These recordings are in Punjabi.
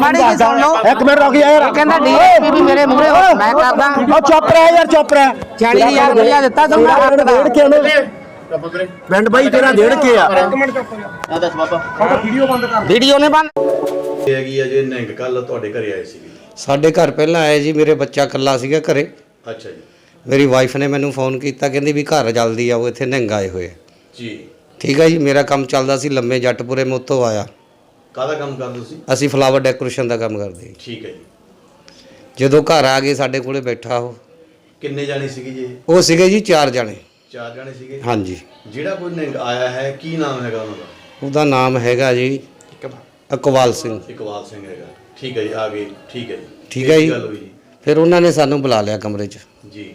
ਮਾੜੀ ਜਿਹੀ ਸੁਣ ਲਓ। ਇੱਕ ਮਿੰਟ ਰੁਕ ਜਾ ਯਾਰ। ਇਹ ਕਹਿੰਦਾ ਡੀਐਸਪੀ ਵੀ ਮੇਰੇ ਮੂਹਰੇ ਹੋ, ਮੈਂ ਕਰਦਾ। ਉਹ ਚੁੱਪ ਰਹਿ ਯਾਰ ਚੁੱਪ ਰਹਿ। 40000 ਰੁਪਇਆ ਦਿੱਤਾ ਤੂੰ ਹੱਕ ਦਾ ਡੇਢ ਕੇ ਉਹਨੇ ਪਿੰਡ ਬਾਈ ਤੇਰਾ ਡੇਢ ਕੇ ਆ? ਆ ਦੱਸ ਬਾਬਾ। ਵੀਡੀਓ ਨੇ ਬੰਦ। ਇਹ ਹੈਗੀ ਆ ਜੇ ਨਿਹੰਗ ਕੱਲ ਤੁਹਾਡੇ ਘਰੇ ਆਏ ਸੀਗੇ। ਸਾਡੇ ਘਰ ਪਹਿਲਾਂ ਆਏ ਜੀ ਮੇਰੇ ਬੱਚਾ ਇਕੱਲਾ ਸੀਗਾ ਘਰੇ। ਅੱਛਾ ਜੀ। ਮੇਰੀ ਵਾਈਫ ਨੇ ਮੈਨੂੰ ਫੋਨ ਕੀਤਾ ਕਹਿੰਦੀ ਵੀ ਘਰ ਜਲਦੀ ਆਓ ਇੱਥੇ ਨਿਹੰਗ ਆਏ ਹੋਏ ਆ। ਜੀ। ਠੀਕ ਹੈ ਜੀ ਮੇਰਾ ਕੰਮ ਚੱਲਦਾ ਸੀ ਲੰਮੇ ਜੱਟਪੁਰੇ ਮੈਂ ਉੱਥੋਂ ਆਇਆ। ਕਾਹਦਾ ਕੰਮ ਕਰਦੇ ਤੁਸੀਂ? ਅਸੀਂ ਫਲਾਵਰ ਡੈਕੋਰੇਸ਼ਨ ਦਾ ਕੰਮ ਕਰਦੇ ਜੀ। ਠੀਕ ਹੈ ਜੀ। ਜਦੋਂ ਘਰ ਆ ਗਏ ਸਾਡੇ ਕੋਲੇ ਬੈਠਾ ਉਹ। ਕਿੰਨੇ ਜਾਣੇ ਸੀਗੇ ਜੀ? ਇਹ? ਉਹ ਸੀਗੇ ਜੀ ਚਾਰ ਜਣੇ। ਚਾਰ ਜਾਣੇ ਸੀਗੇ? ਹਾਂਜੀ। ਜਿਹੜਾ ਕੋਈ ਨਿਹੰਗ ਆਇਆ ਹੈ ਕੀ ਨਾਮ ਹੈਗਾ ਉਹਨਾਂ ਦਾ? ਉਹਦਾ ਨਾਮ ਹੈਗਾ ਜੀ ਇਕਬਾਲ। ਸਿੰਘ। ਇਕਬਾਲ ਸਿੰਘ ਹੈਗਾ। ਠੀਕ ਹੈ ਜੀ ਆ ਗਏ। ਠੀਕ ਹੈ ਜੀ। ਠੀਕ ਹੈ ਕੀ ਜੀ। ਗੱਲ ਹੋਈ ਜੀ। ਫਿਰ ਉਹਨਾਂ ਨੇ ਸਾਨੂੰ ਬੁਲਾ ਲਿਆ ਕਮਰੇ 'ਚ। ਜੀ।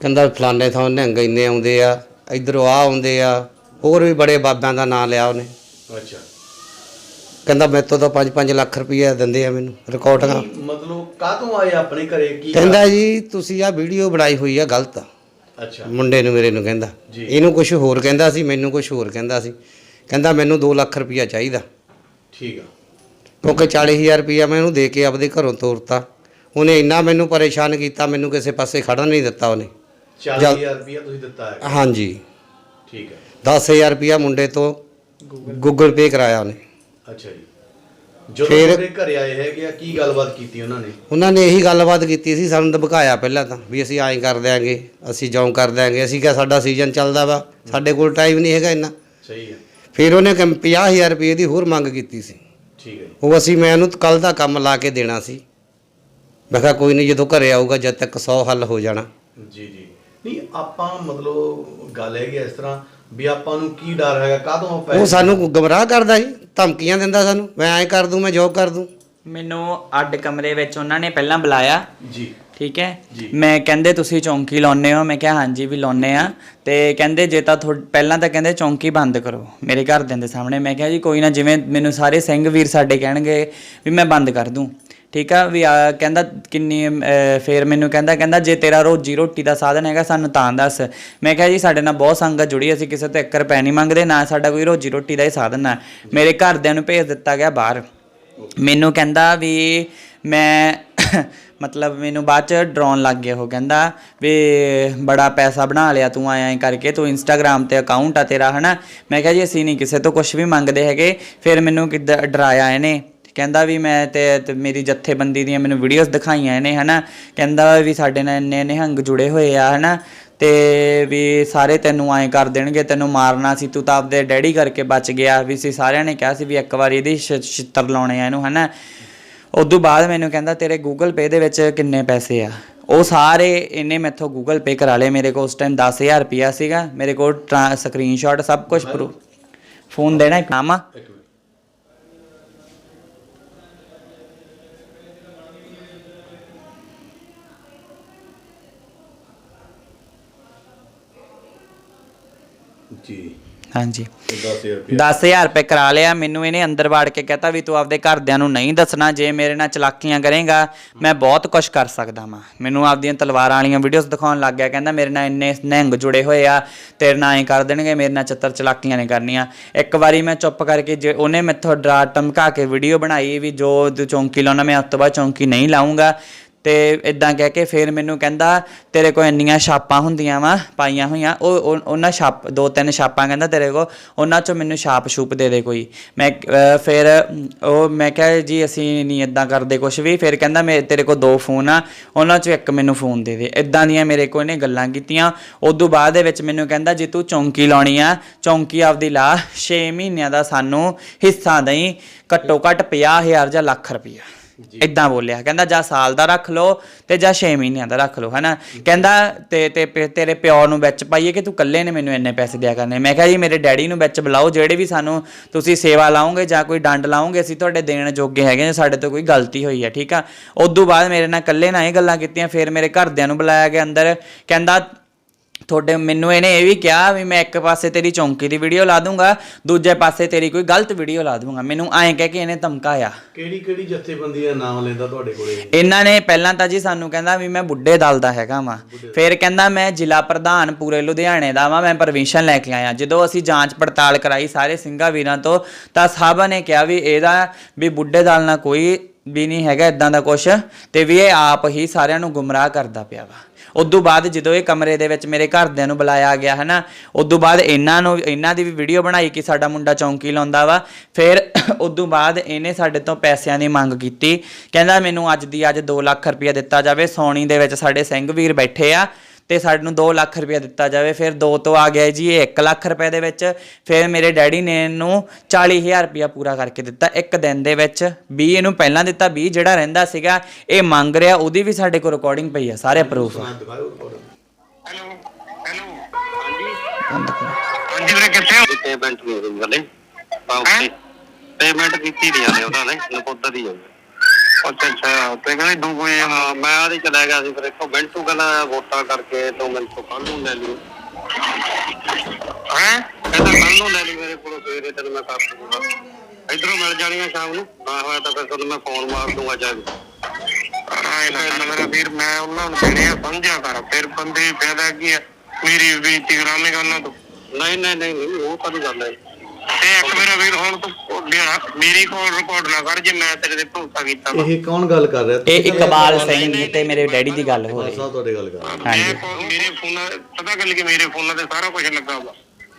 ਕਹਿੰਦਾ ਫਲਾਣੇ ਥਾਂ ਨਿਹੰਗ ਇੰਨੇ ਆਉਂਦੇ ਆ ਇਧਰੋਂ ਆ ਆਉਂਦੇ ਆ ਹੋਰ ਵੀ ਬੜੇ ਬਾਬਿਆਂ ਦਾ ਨਾਂ ਲਿਆ ਉਹਨੇ। ਅੱਛਾ। ਕਹਿੰਦਾ ਮੈਥੋਂ ਤਾਂ 5-5 ਲੱਖ ਰੁਪਈਆ ਦਿੰਦੇ ਆ ਮੈਨੂੰ ਰਿਕਾਰਡਿੰਗਾਂ ਕੀ ਮਤਲਬ ਕਾਹਤੋਂ ਆਏ ਆਪਣੇ ਘਰੇ? ਕੀ ਕਹਿੰਦਾ ਜੀ ਤੁਸੀਂ ਆ ਵੀਡੀਓ ਬਣਾਈ ਹੋਈ ਆ ਗਲਤ ਆ। ਅੱਛਾ। ਮੁੰਡੇ ਨੂੰ ਮੇਰੇ ਨੂੰ ਕਹਿੰਦਾ। ਜੀ। ਇਹਨੂੰ ਕੁਝ ਹੋਰ ਕਹਿੰਦਾ ਸੀ ਮੈਨੂੰ ਕੁਝ ਹੋਰ ਕਹਿੰਦਾ ਸੀ। ਕਹਿੰਦਾ ਮੈਨੂੰ 2 ਲੱਖ ਰੁਪਈਆ ਚਾਹੀਦਾ। ਠੀਕ ਆ। ਕਿਉਂਕਿ 40000 ਰੁਪਈਆ ਮੈਂ ਉਹਨੂੰ ਦੇ ਕੇ ਆਪਦੇ ਘਰੋਂ ਤੋਰਤਾ। ਉਹਨੇ ਇੰਨਾ ਮੈਨੂੰ ਪਰੇਸ਼ਾਨ ਕੀਤਾ ਮੈਨੂੰ ਕਿਸੇ ਪਾਸੇ ਖੜਨ ਨਹੀਂ ਦਿੱਤਾ ਉਹਨੇ। 40000 ਰੁਪਇਆ ਤੁਸੀਂ ਦਿੱਤਾ ਹੈ। ਹਾਂਜੀ। ਠੀਕ ਹੈ। 10000 ਰੁਪਈਆ ਮੁੰਡੇ ਤੋਂ ਗੂਗਲ ਪੇ ਕਰਾਇਆ ਉਹਨੇ। ਅੱਛਾ ਜੀ। ਜਦੋਂ ਫਿਰ- ਤੁਹਾਡੇ ਘਰੇ ਆਏ ਹੈਗੇ ਆ ਕੀ ਗੱਲਬਾਤ ਕੀਤੀ ਉਹਨਾਂ ਨੇ? ਉਹਨਾਂ ਨੇ ਇਹੀ ਗੱਲਬਾਤ ਕੀਤੀ ਸੀ ਸਾਨੂੰ ਧਮਕਾਇਆ ਪਹਿਲਾਂ ਤਾਂ ਵੀ ਅਸੀਂ ਐਂ ਕਰ ਦਿਆਂਗੇ ਅਸੀਂ ਜੌਂ ਕਰ ਦਿਆਂਗੇ ਅਸੀਂ ਕਿਹਾ ਸਾਡਾ ਸੀਜ਼ਨ ਚੱਲਦਾ ਵਾ ਸਾਡੇ ਕੋਲ ਟਾਈਮ ਨਹੀਂ ਹੈਗਾ ਇੰਨਾ। ਸਹੀ ਹੈ। ਫਿਰ ਉਹਨੇ ਕਿ 50000 ਰੁਪਏ ਦੀ ਹੋਰ ਮੰਗ ਕੀਤੀ ਸੀ। ਠੀਕ ਹੈ ਜੀ। ਉਹ ਅਸੀਂ ਮੈਂ ਉਹਨੂੰ ਕੱਲ ਦਾ ਕੰਮ ਲਾ ਕੇ ਦੇਣਾ ਸੀ। ਮੈਂ ਕਿਹਾ ਕੋਈ ਨਹੀਂ ਜਦੋਂ ਘਰੇ ਆਊਗਾ ਜਦ ਤੱਕ 100 ਹੱਲ ਹੋ ਜਾਣਾ। ਜੀ ਜੀ। ਨਹੀਂ ਆਪਾਂ ਮਤਲਬ ਗੱਲ ਹੈਗੀ ਇਸ ਤਰ੍ਹਾਂ ਵੀ ਆਪਾਂ ਨੂੰ ਕੀ ਡਰ ਹੈਗਾ ਕਾਹਤੋਂ ਆਪਾਂ ਉਹ ਸਾਨੂੰ ਗਮਰਾਹ ਕਰਦਾ ਸੀ ਧਮਕੀਆਂ ਦਿੰਦਾ ਸਾਨੂੰ ਮੈਂ ਐਂ ਕਰ ਦੂੰ ਮੈਂ ਜੋਬ ਕਰ ਦੂੰ। ਮੈਨੂੰ ਅੱਡ ਕਮਰੇ ਵਿੱਚ ਉਹਨਾਂ ਨੇ ਪਹਿਲਾਂ ਬੁਲਾਇਆ। ਜੀ। ਠੀਕ ਹੈ। ਮੈਂ ਕਹਿੰਦੇ ਤੁਸੀਂ ਚੌਂਕੀ ਲਾਉਨੇ ਹੋ? ਮੈਂ ਕਿਹਾ ਹਾਂਜੀ ਵੀ ਲਾਉਨੇ ਆ ਤੇ ਕਹਿੰਦੇ ਜੇ ਤਾਂ ਪਹਿਲਾਂ ਤਾਂ ਕਹਿੰਦੇ ਚੌਂਕੀ ਬੰਦ ਕਰੋ। ਮੇਰੇ ਘਰਦਿਆਂ ਦੇ ਸਾਹਮਣੇ। ਮੈਂ ਕਿਹਾ ਜੀ ਕੋਈ ਨਾ ਜਿਵੇਂ ਮੈਨੂੰ ਸਾਰੇ ਸਿੰਘ ਵੀਰ ਸਾਡੇ ਕਹਿਣਗੇ ਵੀ ਮੈਂ ਬੰਦ ਕਰ ਦੂੰ। ਠੀਕ ਆ ਵੀ ਆ ਕਹਿੰਦਾ ਕਿੰਨੀ ਅਮ, ਫੇਰ ਮੈਨੂੰ ਕਹਿੰਦਾ ਕਹਿੰਦਾ ਜੇ ਤੇਰਾ ਰੋਜੀ ਰੋਟੀ ਦਾ ਸਾਧਨ ਹੈਗਾ ਸਾਨੂੰ ਤਾਂ ਦੱਸ। ਮੈਂ ਕਿਹਾ ਜੀ ਸਾਡੇ ਨਾਲ ਬਹੁਤ ਸੰਗਤ ਜੁੜੀ ਅਸੀਂ ਕਿਸੇ ਤੋਂ 1 ਰੁਪਏ ਨਹੀਂ ਮੰਗਦੇ ਨਾ ਸਾਡਾ ਕੋਈ ਰੋਜੀ ਰੋਟੀ ਦਾ ਹੀ ਸਾਧਨ ਹੈ ਮੇਰੇ ਘਰਦਿਆਂ ਨੂੰ ਭੇਜ ਦਿੱਤਾ ਗਿਆ ਬਾਹਰ। ਮੈਨੂੰ ਕਹਿੰਦਾ ਵੀ ਮੈਂ ਮਤਲਬ ਮੈਨੂੰ ਬਾਅਦ ਚ ਡਰਾਉਣ ਲੱਗ ਗਿਆ ਉਹ ਕਹਿੰਦਾ ਵੀ ਬੜਾ ਪੈਸਾ ਬਣਾ ਲਿਆ ਤੂੰ ਆਇਆ ਐਂ ਕਰਕੇ ਤੂੰ ਇੰਸਟਾਗ੍ਰam ਤੇ ਅਕਾਊਂਟ ਆ ਤੇਰਾ ਹਨਾ। ਮੈਂ ਕਿਹਾ ਜੀ ਅਸੀਂ ਨਹੀਂ ਕਿਸੇ ਤੋਂ ਕੁਝ ਵੀ ਮੰਗਦੇ ਹੈਗੇ। ਫਿਰ ਮੈਨੂੰ ਕਿੱਦਾਂ ਡਰਾਇਆ ਇਹਨੇ। ਕਹਿੰਦਾ ਵੀ ਮੈਂ ਤੇ ਮੇਰੀ ਜੱਥੇਬੰਦੀ ਦੀਆਂ ਮੈਨੂੰ ਵੀਡੀਓਜ਼ ਦਿਖਾਈਆਂ ਇਹਨੇ ਹਨਾ? ਕਹਿੰਦਾ ਵੀ ਸਾਡੇ ਨਾਲ ਇੰਨੇ ਨਿਹੰਗ ਜੁੜੇ ਹੋਏ ਆ ਹਨਾ? ਤੇ ਵੀ ਸਾਰੇ ਤੈਨੂੰ ਐਂ ਕਰ ਦੇਣਗੇ ਤੈਨੂੰ ਮਾਰਨਾ ਸੀ ਤੂੰ ਤਾਂ ਆਪਦੇ ਡੈਡੀ ਕਰਕੇ ਬਚ ਗਿਆ ਵੀ ਸੀ ਸਾਰਿਆਂ ਨੇ ਕਿਹਾ ਸੀ ਵੀ ਇੱਕ ਵਾਰੀ ਇਹਦੀ ਛਿੱਤਰ ਲਾਉਣੇ ਆ ਇਹਨੂੰ ਹਨਾ? ਉਦੋਂ ਬਾਅਦ ਮੈਨੂੰ ਕਹਿੰਦਾ ਤੇਰੇ ਗੂਗਲ ਪੇ ਦੇ ਵਿੱਚ ਕਿੰਨੇ ਪੈਸੇ ਆ? ਉਹ ਸਾਰੇ ਇਹਨੇ ਮੈਥੋਂ ਗੂਗਲ ਪੇ ਕਰਾ ਲਏ ਮੇਰੇ ਕੋਲ ਉਸ ਟਾਈਮ 10000 ਰੁਪਿਆ ਸੀਗਾ ਮੇਰੇ ਕੋਲ ਸਕਰੀਨਸ਼ਾਟ ਸਭ ਕੁਝ ਪ੍ਰੂਫ ਫੋਨ ਦੇਣਾ ਇੱਕ। ਨਾਮਾ ਜੀ। ਹਾਂਜੀ। 10000 ਰੁਪਏ 10000 ਰੁਪਏ ਕਰਾ ਲਿਆ ਮੈਨੂੰ ਇਹਨੇ ਅੰਦਰ ਵਾੜ ਕੇ ਕਹਤਾ ਵੀ ਤੂੰ ਆਪਦੇ ਘਰਦਿਆਂ ਨੂੰ ਨਹੀਂ ਦੱਸਣਾ ਜੇ ਮੇਰੇ ਨਾਲ ਚਲਾਕੀਆਂ ਕਰੇਗਾ ਮੈਂ ਬਹੁਤ ਕੁਝ ਕਰ ਸਕਦਾ ਵਾਂ। ਮੈਨੂੰ ਆਪਦੀਆਂ ਤਲਵਾਰਾਂ ਵਾਲੀਆਂ ਵੀਡੀਓਜ਼ ਦਿਖਾਉਣ ਲੱਗ ਗਿਆ ਕਹਿੰਦਾ ਮੇਰੇ ਨਾਲ ਇੰਨੇ ਨਿਹੰਗ ਜੁੜੇ ਹੋਏ ਆ ਤੇਰੇ ਨਾਲ ਐਂ ਕਰ ਦੇਣਗੇ ਮੇਰੇ ਨਾਲ ਚੱਤਰ ਚਲਾਕੀਆਂ ਨਹੀਂ ਕਰਨੀਆਂ। ਇੱਕ ਵਾਰੀ ਮੈਂ ਚੁੱਪ ਕਰਕੇ ਜੇ ਉਹਨੇ ਮੈਥੋਂ ਡਰਾ ਧਮਕਾ ਕੇ ਵੀਡੀਓ ਬਣਾਈ ਵੀ ਜੋ ਤੂੰ ਚੌਂਕੀ ਲਾਉਣਾ ਮੈਂ ਉਸ ਤੋਂ ਬਾਅਦ ਚੌਂਕੀ ਨਹੀਂ ਲਾਉਂਗਾ ਤੇ ਇਦਾਂ ਕਹਿ ਕੇ ਫਿਰ ਮੈਨੂੰ ਕਹਿੰਦਾ, ਤੇਰੇ ਕੋਲ ਇੰਨੀਆਂ ਛਾਪਾਂ ਹੁੰਦੀਆਂ ਵਾ, ਪਾਈਆਂ ਹੋਈਆਂ। ਉਹ ਉਹਨਾਂ ਛਾਪ, ਦੋ ਤਿੰਨ ਛਾਪਾਂ ਕਹਿੰਦਾ ਤੇਰੇ ਕੋਲ, ਉਹਨਾਂ ਚੋਂ ਮੈਨੂੰ ਛਾਪ ਛੂਪ ਦੇ ਦੇ ਕੋਈ। ਮੈਂ ਫਿਰ, ਉਹ ਮੈਂ ਕਿਹਾ, ਜੀ, ਅਸੀਂ ਨਹੀਂ ਇਦਾਂ ਕਰਦੇ ਕੁਝ ਵੀ। ਫਿਰ ਕਹਿੰਦਾ, ਮੈਂ, ਤੇਰੇ ਕੋਲ ਦੋ ਫੋਨ ਆ, ਉਹਨਾਂ ਚੋਂ ਇੱਕ ਮੈਨੂੰ ਫੋਨ ਦੇ ਦੇ। ਇਦਾਂ ਦੀਆਂ ਮੇਰੇ ਕੋਲ ਇਹਨੇ ਗੱਲਾਂ ਕੀਤੀਆਂ। ਉਦੋਂ ਬਾਅਦ ਦੇ ਵਿੱਚ ਮੈਨੂੰ ਕਹਿੰਦਾ, ਜੇ ਤੂੰ ਚੌਂਕੀ ਲਾਉਣੀ ਆ, ਚੌਂਕੀ ਆਪਦੀ ਲਾ 6 ਮਹੀਨਿਆਂ ਦਾ ਸਾਨੂੰ ਹਿੱਸਾ ਦੇਈ, ਘੱਟੋ ਘੱਟ 50000 ਜਾਂ ਲੱਖ ਰੁਪਈਆ। ਇਦਾਂ ਬੋਲਿਆ। ਕਹਿੰਦਾ ਜਾਂ ਸਾਲ ਦਾ ਰੱਖ ਲਓ ਤੇ ਜਾਂ 6 ਮਹੀਨਿਆਂ ਦਾ ਰੱਖ ਲਓ ਹਨਾ? ਕਹਿੰਦਾ ਤੇ ਤੇ ਪ- ਤੇਰੇ ਪਿਓ ਨੂੰ ਵਿੱਚ ਪਾਈਏ ਕਿ ਤੂੰ ਇਕੱਲੇ ਨੇ ਮੈਨੂੰ ਇੰਨੇ ਪੈਸੇ ਦਿਆ ਕਰਨੇ? ਮੈਂ ਕਿਹਾ ਜੀ ਮੇਰੇ ਡੈਡੀ ਨੂੰ ਵਿੱਚ ਬੁਲਾਓ ਜਿਹੜੇ ਵੀ ਸਾਨੂੰ ਤੁਸੀਂ ਸੇਵਾ ਲਾਓਗੇ ਜਾਂ ਕੋਈ ਡੰਡ ਲਾਓਗੇ ਅਸੀਂ ਤੁਹਾਡੇ ਦੇਣ ਜੋਗੇ ਹੈਗੇ ਜੇ ਸਾਡੇ ਤੋਂ ਕੋਈ ਗਲਤੀ ਹੋਈ ਹੈ ਠੀਕ ਆ? ਉਦੋਂ ਬਾਅਦ ਮੇਰੇ ਨਾਲ ਇਕੱਲੇ ਨਾਲ ਇਹ ਗੱਲਾਂ ਕੀਤੀਆਂ ਫਿਰ ਮੇਰੇ ਘਰਦਿਆਂ ਨੂੰ ਬੁਲਾਇਆ ਗਿਆ ਅੰਦਰ। ਕਹਿੰਦਾ ਤੁਹਾਡੇ ਮੈਨੂੰ ਇਹਨੇ ਇਹ ਵੀ ਕਿਹਾ ਵੀ ਮੈਂ ਇੱਕ ਪਾਸੇ ਤੇਰੀ ਚੌਂਕੀ ਦੀ ਵੀਡੀਓ ਲਾ ਦੂੰਗਾ ਦੂਜੇ ਪਾਸੇ ਤੇਰੀ ਕੋਈ ਗਲਤ ਵੀਡੀਓ ਲਾ ਦੂੰਗਾ। ਮੈਨੂੰ ਐਂ ਕਹਿ ਕੇ ਇਹਨੇ ਧਮਕਾਇਆ। ਕਿਹੜੀ ਕਿਹੜੀ ਜਥੇਬੰਦੀ ਦਾ ਨਾਮ ਲੈਂਦਾ ਤੁਹਾਡੇ ਕੋਲੇ? ਇਹਨਾਂ ਨੇ ਪਹਿਲਾਂ ਤਾਂ ਜੀ ਸਾਨੂੰ ਕਹਿੰਦਾ ਵੀ ਮੈਂ ਬੁੱਢੇ ਦਲ ਦਾ ਹੈਗਾ ਵਾਂ। ਫਿਰ ਕਹਿੰਦਾ ਮੈਂ ਜ਼ਿਲ੍ਹਾ ਪ੍ਰਧਾਨ ਪੂਰੇ ਲੁਧਿਆਣੇ ਦਾ ਵਾਂ ਮੈਂ ਪਰਮਿਸ਼ਨ ਲੈ ਕੇ ਆਇਆ। ਜਦੋਂ ਅਸੀਂ ਜਾਂਚ ਪੜਤਾਲ ਕਰਾਈ ਸਾਰੇ ਸਿੰਘਾਂ ਵੀਰਾਂ ਤੋਂ ਤਾਂ ਸਭ ਨੇ ਕਿਹਾ ਵੀ ਇਹਦਾ ਵੀ ਬੁੱਢੇ ਦਲ ਨਾਲ ਕੋਈ ਵੀ ਨਹੀਂ ਹੈਗਾ ਇਦਾਂ ਦਾ ਕੁਛ ਤੇ ਵੀ ਇਹ ਆਪ ਹੀ ਸਾਰਿਆਂ ਨੂੰ ਗੁੰਮਰਾਹ ਕਰਦਾ ਪਿਆ ਵਾ। ਉਦੋਂ ਬਾਅਦ ਜਦੋਂ ਇਹ ਕਮਰੇ ਦੇ ਵਿੱਚ ਮੇਰੇ ਘਰਦਿਆਂ ਨੂੰ ਬੁਲਾਇਆ ਗਿਆ, ਹਨਾ, ਉਦੋਂ ਬਾਅਦ ਇਹਨਾਂ ਨੂੰ, ਇਹਨਾਂ ਦੀ ਵੀ ਵੀਡੀਓ ਬਣਾਈ ਕਿ ਸਾਡਾ ਮੁੰਡਾ ਚੌਂਕੀ ਲਾਉਂਦਾ ਵਾ। ਫਿਰ ਉਦੋਂ ਬਾਅਦ ਇਹਨੇ ਸਾਡੇ ਤੋਂ ਪੈਸਿਆਂ ਦੀ ਮੰਗ ਕੀਤੀ। ਕਹਿੰਦਾ ਮੈਨੂੰ ਅੱਜ ਦੀ ਅੱਜ 2 ਲੱਖ ਰੁਪਇਆ ਦਿੱਤਾ ਜਾਵੇ, ਸੌਣੀ ਦੇ ਵਿੱਚ ਸਾਡੇ ਸਿੰਘ ਵੀਰ ਬੈਠੇ ਆ। ਤੇ ਸਾਡੇ ਨੂੰ 2 ਲੱਖ ਰੁਪਇਆ ਦਿੱਤਾ ਜਾਵੇ ਫਿਰ 2 ਤੋਂ ਆ ਗਿਆ ਜੀ ਇਹ 1 ਲੱਖ ਰੁਪਏ ਦੇ ਵਿੱਚ ਫਿਰ ਮੇਰੇ ਡੈਡੀ ਨੇ ਇਹਨੂੰ 40000 ਰੁਪਇਆ ਪੂਰਾ ਕਰਕੇ ਦਿੱਤਾ ਇੱਕ ਦਿਨ ਦੇ ਵਿੱਚ। 20 ਇਹਨੂੰ ਪਹਿਲਾਂ ਦਿੱਤਾ 20 ਜਿਹੜਾ ਰਹਿੰਦਾ ਸੀਗਾ ਇਹ ਮੰਗ ਰਿਹਾ ਉਹਦੀ ਵੀ ਸਾਡੇ ਕੋਲ ਰਿਕਾਰਡਿੰਗ ਪਈ ਆ ਸਾਰੇ ਪ੍ਰੂਫ ਹੈਲੋ ਹੈਲੋ ਹਾਂਜੀ। ਵੀਰੇ ਕਿੱਥੇ ਹੋ? ਪੇਮੈਂਟ ਨਹੀਂ ਹੋਈ ਹਲੇ। ਪੇਮੈਂਟ ਕੀਤੀ ਨਹੀਂ ਹਲੇ ਉਹਨਾਂ ਨੇ ਨਕੋਦਰ ਦੀ ਹੋਈ ਅੱਛਾ ਅੱਛਾ। ਤੇ ਕਹਿੰਦੇ ਦੋ ਕੋਈ ਹਾਂ ਮੈਂ ਆਦੇ ਚਲਾ ਗਿਆ ਸੀ ਫਿਰ ਇੱਥੋਂ ਮਿੰਟੂ ਕਹਿੰਦਾ ਵੋਟਾਂ ਕਰਕੇ ਤੂੰ ਮੈਨੂੰ ਤੋਂ ਕੱਲ ਨੂੰ ਲੈ ਲਈ ਹੈ? ਕਹਿੰਦਾ ਕੱਲ ਨੂੰ ਲੈ ਲਈ ਮੇਰੇ ਕੋਲੋਂ ਸਵੇਰੇ ਤੈਨੂੰ ਮੈਂ ਕਰ ਦੂੰਗਾ। ਇਧਰੋਂ ਮਿਲ ਜਾਣੀਆਂ ਸ਼ਾਮ ਨੂੰ ਨਾ ਹੋਇਆ ਤਾਂ ਫਿਰ ਤੁਹਾਨੂੰ ਮੈਂ ਫੋਨ ਮਾਰ ਦੂੰਗਾ ਜਾ ਕੇ। ਆਏ ਨਾ ਮੇਰਾ ਵੀਰ ਮੈਂ ਉਹਨਾਂ ਨੂੰ ਦੇਣੇ ਆ ਸਮਝਿਆ ਕਰ। ਫਿਰ ਬੰਦੇ ਫਾਇਦਾ ਕੀ ਆ? ਮੇਰੀ ਬੇਇੱਜ਼ਤੀ ਕਰਾਵੇਂਗਾ ਉਹਨਾਂ ਤੋਂ। ਨਹੀਂ ਨਹੀਂ ਨਹੀਂ ਨਹੀਂ, ਉਹ ਕਦੀ ਗੱਲ ਹੈ ਤੇ ਇੱਕ ਮੇਰਾ ਵੀਰ ਹੁਣ ਤੂੰ ਮੇਰਾ- ਮੇਰੀ ਕੋਲ ਰਿਕਾਰਡ ਨਾ ਕਰ ਜੇ ਮੈਂ ਤੇਰੇ ਤੇ ਭਰੋਸਾ ਕੀਤਾ ਵਾ। ਇਹ ਕੌਣ ਗੱਲ ਕਰ ਰਿਹਾ? ਇਹ ਇਕਬਾਲ ਸਿੰਘ ਤੇ ਮੇਰੇ ਡੈਡੀ ਦੀ ਗੱਲ ਹੋ ਰਹੀ। ਸਾਹਿਬ ਤੁਹਾਡੇ ਗੱਲ ਕਰ ਰਹੇ। ਹਾਂਜੀ। ਮੇਰੇ ਕੋਲ ਮੇਰੇ ਫੋਨਾਂ ਪਤਾ ਗੱਲ ਕਿ ਮੇਰੇ ਫੋਨਾਂ ਤੇ ਸਾਰਾ ਕੁਝ ਲੱਗਾ ਵਾ।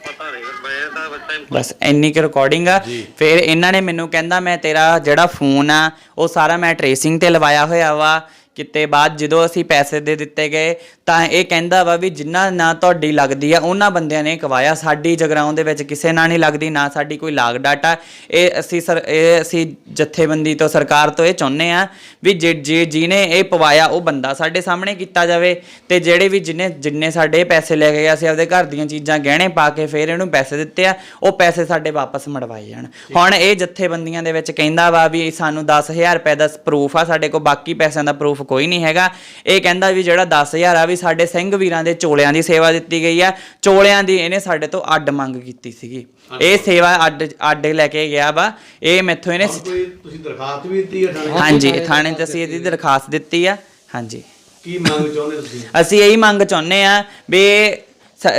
ਪਤਾ ਨਹੀਂ ਮੈਂ ਤਾਂ ਬੱਚਾ ਬਸ ਇੰਨੀ ਕੁ ਰਿਕਾਰਡਿੰਗ ਆ। ਫਿਰ ਇਹਨਾਂ ਨੇ ਮੈਨੂੰ ਕਹਿੰਦਾ ਮੈਂ ਤੇਰਾ ਜਿਹੜਾ ਫੋਨ ਆ ਉਹ ਸਾਰਾ ਮੈਂ ਟਰੇਸਿੰਗ ਤੇ ਲਵਾਇਆ ਹੋਇਆ ਵਾ। ਕਿਤੇ ਬਾਅਦ ਜਦੋਂ ਅਸੀਂ ਪੈਸੇ ਦੇ ਦਿੱਤੇ ਗਏ ਤਾਂ ਇਹ ਕਹਿੰਦਾ ਵਾ ਵੀ ਜਿੰਨਾ ਨਾ ਤੁਹਾਡੀ ਲੱਗਦੀ ਆ ਉਹਨਾਂ ਬੰਦਿਆਂ ਨੇ ਕਵਾਇਆ ਸਾਡੀ ਜਗਰਾਉਂ ਦੇ ਵਿੱਚ ਕਿਸੇ ਨਾਲ ਨਹੀਂ ਲੱਗਦੀ ਨਾ ਸਾਡੀ ਕੋਈ ਲਾਗ ਡਾਟਾ। ਇਹ ਅਸੀਂ ਸਰ ਇਹ ਅਸੀਂ ਜਥੇਬੰਦੀ ਤੋਂ ਸਰਕਾਰ ਤੋਂ ਇਹ ਚਾਹੁੰਦੇ ਆ ਵੀ ਜੇ ਜਿਹਨੇ ਇਹ ਪਵਾਇਆ ਉਹ ਬੰਦਾ ਸਾਡੇ ਸਾਹਮਣੇ ਕੀਤਾ ਜਾਵੇ ਤੇ ਜਿਹੜੇ ਵੀ ਜਿਹਨੇ ਜਿੰਨੇ ਸਾਡੇ ਪੈਸੇ ਲੈ ਕੇ ਗਿਆ ਸੀ ਆਪਦੇ ਘਰ ਦੀਆਂ ਚੀਜ਼ਾਂ ਗਹਿਣੇ ਪਾ ਕੇ ਫਿਰ ਇਹਨੂੰ ਪੈਸੇ ਦਿੱਤੇ ਆ ਉਹ ਪੈਸੇ ਸਾਡੇ ਵਾਪਸ ਮੜਵਾਏ ਜਾਣ। ਹੁਣ ਇਹ ਜਥੇਬੰਦੀਆਂ ਦੇ ਵਿੱਚ ਕਹਿੰਦਾ ਵਾ ਵੀ ਸਾਨੂੰ 10000 ਰੁਪਏ ਦਾ ਪ੍ਰੂਫ ਆ ਸਾਡੇ ਕੋਲ ਬਾਕੀ ਪੈਸਿਆਂ ਦਾ ਪ੍ਰੂਫ ਕੋਈ ਨਹੀਂ ਹੈਗਾ। ਇਹ ਕਹਿੰਦਾ ਵੀ ਜਿਹੜਾ 10000 ਆ ਵੀ ਸਾਡੇ ਸਿੰਘ ਵੀਰਾਂ ਦੇ ਚੋਲਿਆਂ ਦੀ ਸੇਵਾ ਦਿੱਤੀ ਗਈ ਆ ਚੋਲਿਆਂ ਦੀ ਇਹਨੇ ਸਾਡੇ ਤੋਂ ਅੱਡ ਮੰਗ ਕੀਤੀ ਸੀਗੀ। ਇਹ ਸੇਵਾ ਅੱਡ ਅੱਡ ਲੈ ਕੇ ਗਿਆ ਵਾ। ਇਹ ਮੈਥੋਂ ਇਹਨੇ ਕੋਈ ਤੁਸੀਂ ਦਰਖਾਸਤ ਵੀ ਦਿੱਤੀ ਹੈ ਥਾਣੇ ਹਾਂਜੀ ਥਾਣੇ ਤੇ ਅਸੀਂ ਇਹਦੀ ਦਰਖਾਸਤ ਦਿੱਤੀ ਆ। ਹਾਂਜੀ। ਕੀ ਮੰਗ ਚਾਹੁੰਦੇ ਤੁਸੀਂ? ਅਸੀਂ ਇਹੀ ਮੰਗ ਚਾਹੁੰਦੇ ਆ ਵੀ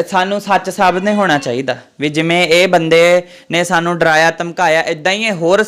ਸਾਨੂੰ ਸੱਚ ਸਾਬਤ ਨਹੀਂ ਹੋਣਾ ਚਾਹੀਦਾ। ਵੀ ਜਿਵੇਂ ਇਹ ਬੰਦੇ ਨੇ ਸਾਨੂੰ ਡਰਾਇਆ ਧਮਕਾਇਆ ਇਦਾਂ ਹੀ ਇਹ ਹੋਰ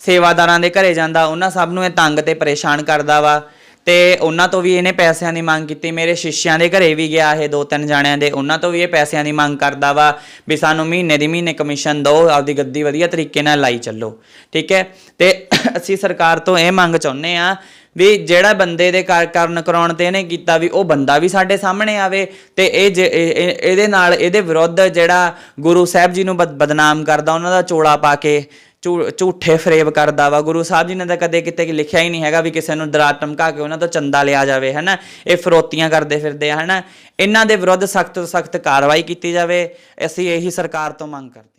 ਸੇਵਾਦਾਰਾਂ ਦੇ ਘਰੇ ਜਾਂਦਾ ਉਹਨਾਂ ਸਭ ਨੂੰ ਇਹ ਤੰਗ ਤੇ ਪਰੇਸ਼ਾਨ ਕਰਦਾ ਵਾ। ਤੇ ਉਹਨਾਂ ਤੋਂ ਵੀ ਇਹਨੇ ਪੈਸਿਆਂ ਦੀ ਮੰਗ ਕੀਤੀ। ਮੇਰੇ ਸ਼ਿష్ਯਾਂ ਦੇ ਘਰੇ ਵੀ ਗਿਆ ਇਹ ਦੋ ਤਿੰਨ ਜਾਣਿਆਂ ਦੇ। ਉਹਨਾਂ ਤੋਂ ਵੀ ਇਹ ਪੈਸਿਆਂ ਦੀ ਮੰਗ ਕਰਦਾ ਵਾ ਵੀ ਸਾਨੂੰ ਮਹੀਨੇ ਦੀ ਮਹੀਨੇ ਕਮਿਸ਼ਨ ਦਿਓ, ਆਪਦੀ ਗੱਦੀ ਵਧੀਆ ਤਰੀਕੇ ਨਾਲ ਲਾਈ ਚੱਲੋ। ਠੀਕ ਹੈ? ਤੇ ਅਸੀਂ ਸਰਕਾਰ ਤੋਂ ਇਹ ਮੰਗ ਚਾਹੁੰਦੇ ਆ ਵੀ ਜਿਹੜਾ ਬੰਦੇ ਦੇ ਕਰ- ਕਰਨ ਕਰਾਉਣ ਤੇ ਇਹਨੇ ਕੀਤਾ ਵੀ ਉਹ ਬੰਦਾ ਵੀ ਸਾਡੇ ਸਾਹਮਣੇ ਆਵੇ ਤੇ ਇਹ ਜੇ- ਇਹਦੇ ਨਾਲ ਇਹਦੇ ਵਿਰੁੱਧ ਜਿਹੜਾ ਗੁਰੂ ਸਾਹਿਬ ਜੀ ਨੂੰ ਬਦ- ਬਦਨਾਮ ਕਰਦਾ, ਉਹਨਾਂ ਦਾ ਚੋਲਾ ਪਾ ਕੇ ਝੂਠੇ ਫਰੇਬ ਕਰਦਾ ਵਾ। ਗੁਰੂ ਸਾਹਿਬ ਜੀ ਨੇ ਤਾਂ ਕਦੇ ਕਿਤੇ ਲਿਖਿਆ ਹੀ ਨਹੀਂ ਹੈਗਾ ਵੀ ਕਿਸੇ ਨੂੰ ਦਰਾ ਟਮਕਾ ਕੇ ਉਹਨਾਂ ਤੋਂ ਚੰਦਾ ਲਿਆ ਜਾਵੇ, ਹਨਾ? ਇਹ ਫਰੋਤੀਆਂ ਕਰਦੇ ਫਿਰਦੇ ਆ, ਹਨਾ? ਇਹਨਾਂ ਦੇ ਵਿਰੁੱਧ ਸਖਤ ਤੋਂ ਸਖਤ ਕਾਰਵਾਈ ਕੀਤੀ ਜਾਵੇ। ਅਸੀਂ ਇਹੀ ਸਰਕਾਰ ਤੋਂ ਮੰਗ ਕਰਦੇ